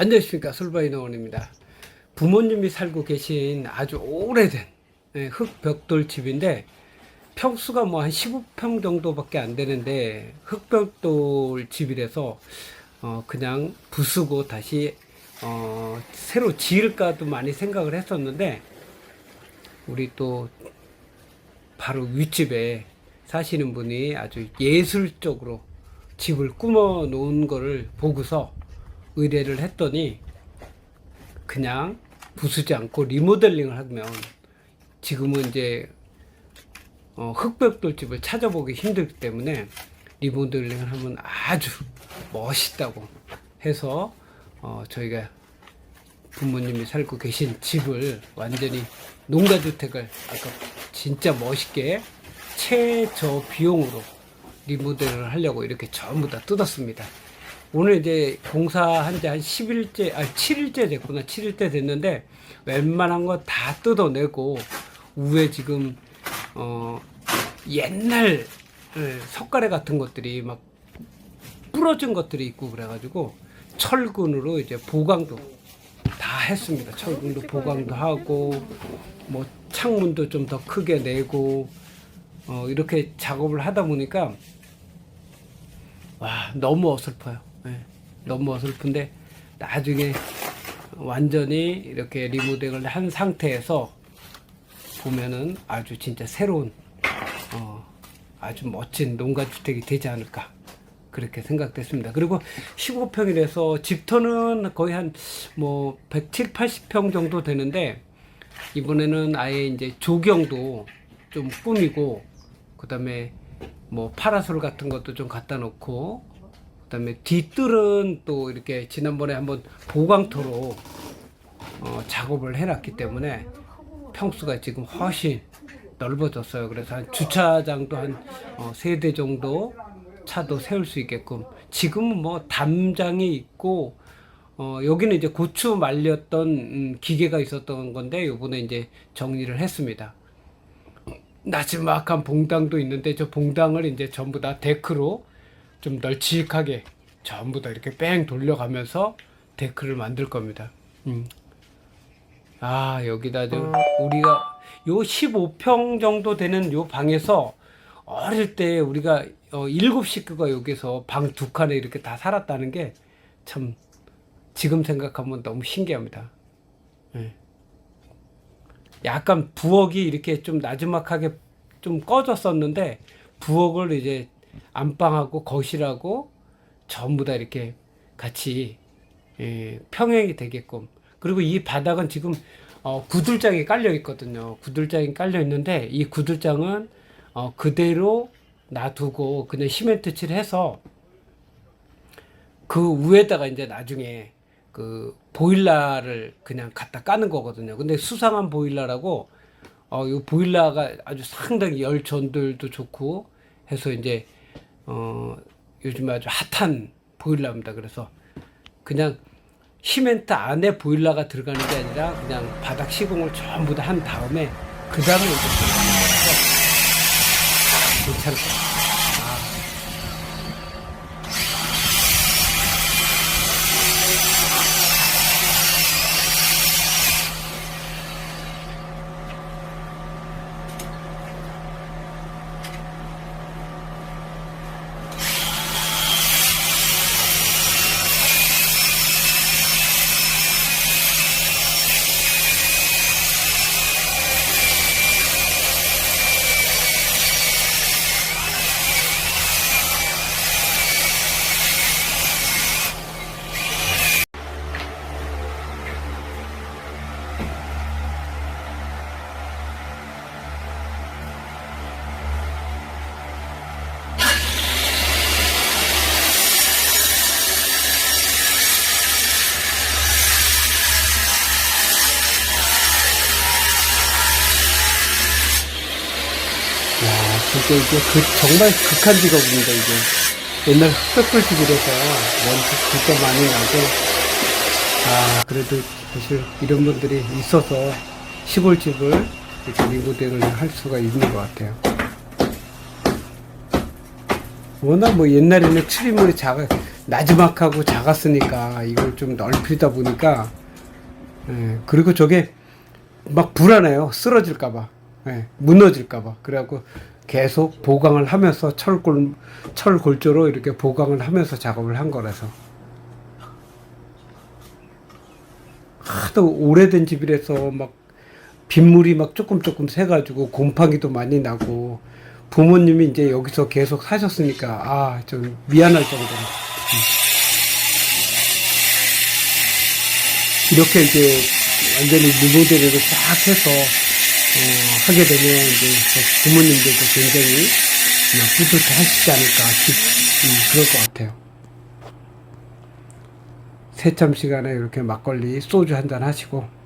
안녕하십니까 솔바이 노원입니다. 부모님이 살고 계신 아주 오래된 예, 흙벽돌 집인데 평수가 뭐 한 15평 정도밖에 안 되는데 흙벽돌 집이라서 어 그냥 부수고 다시 어 새로 지을까도 많이 생각을 했었는데 우리 또 바로 윗집에 사시는 분이 아주 예술적으로 집을 꾸며 놓은 거를 보고서 의뢰를 했더니 그냥 부수지 않고 리모델링을 하면 지금은 이제 어, 흑벽돌 집을 찾아보기 힘들기 때문에 리모델링을 하면 아주 멋있다고 해서 어, 저희가 부모님이 살고 계신 집을 완전히 농가주택을 아까 진짜 멋있게 최저 비용으로 리모델을 하려고 이렇게 전부 다 뜯었습니다. 오늘 이제 공사한 지 한 10일째, 아 7일째 됐구나. 7일째 됐는데 웬만한 거 다 뜯어내고 위에 지금 어 옛날 예, 석가래 같은 것들이 막 부러진 것들이 있고 그래가지고 철근으로 이제 보강도 다 했습니다. 철근도 보강도 하고 뭐 창문도 좀 더 크게 내고 어 이렇게 작업을 하다 보니까 와 너무 어설퍼요. 예, 너무 어설픈데 나중에 완전히 이렇게 리모델을 한 상태에서 보면은 아주 진짜 새로운 어, 아주 멋진 농가주택이 되지 않을까 그렇게 생각됐습니다. 그리고 15평이라서 집터는 거의 한 뭐 170, 80평 정도 되는데 이번에는 아예 이제 조경도 좀 꾸미고 그다음에 뭐 파라솔 같은 것도 좀 갖다 놓고 그다음에 뒤뜰은 또 이렇게 지난번에 한번 보강토로 어, 작업을 해놨기 때문에 평수가 지금 훨씬 넓어졌어요. 그래서 한 주차장도 한 어, 세대 정도 차도 세울 수 있게끔 지금은 뭐 담장이 있고 어, 여기는 이제 고추 말렸던 음, 기계가 있었던 건데 요번에 이제 정리를 했습니다. 나지막한 봉당도 있는데 저 봉당을 이제 전부 다 데크로 좀 널찍하게 전부 다 이렇게 뺑 돌려가면서 데크를 만들 겁니다. 음. 아 여기다 저 우리가 요 15평 정도 되는 요 방에서 어릴 때 우리가 어, 일곱 식구가 여기서 방 두 칸에 이렇게 다 살았다는 게 참 지금 생각하면 너무 신기합니다. 예. 약간 부엌이 이렇게 좀 나지막하게 좀 꺼졌었는데 부엌을 이제 안방하고 거실하고 전부 다 이렇게 같이 예, 평행이 되게끔 그리고 이 바닥은 지금 어, 구들장이 깔려 있거든요. 구들장이 깔려 있는데 이 구들장은 어, 그대로 놔두고 그냥 시멘트 칠해서 그 위에다가 이제 나중에 그 보일러를 그냥 갖다 까는 거거든요. 근데 수상한 보일러라고 어, 이 보일러가 아주 상당히 열 전들도 좋고 해서 이제 어, 요즘 아주 핫한 보일러입니다. 그래서 그냥 시멘트 안에 보일러가 들어가는 게 아니라 그냥 바닥 시공을 전부 다 한 다음에 그 다음에 이제 괜찮을 것 같아요. 진짜 이게 그 정말 극한 직업입니다 이게 옛날 흑백불 집이라서 먼지 진짜 많이 나고 아 그래도 사실 이런 분들이 있어서 시골집을 이렇게 리모델을 할 수가 있는 것 같아요 워낙 뭐 옛날에는 출입물이 작아 나지막하고 작았으니까 이걸 좀 넓히다 보니까 예, 그리고 저게 막 불안해요. 쓰러질까봐, 예, 무너질까봐. 그래갖고 계속 보강을 하면서 철골 철골조로 이렇게 보강을 하면서 작업을 한 거라서 하도 오래된 집이라서 막 빗물이 막 조금 조금 새가지고 곰팡이도 많이 나고 부모님이 이제 여기서 계속 사셨으니까 아 좀 미안할 정도로 음. 이렇게 이제 완전히 리모델을 싹 해서 어, 하게 되면 이제 부모님들도 굉장히 막 뿌듯해 하시지 않을까 싶, 음, 그럴 것 같아요. 새참 시간에 이렇게 막걸리 소주 한잔 하시고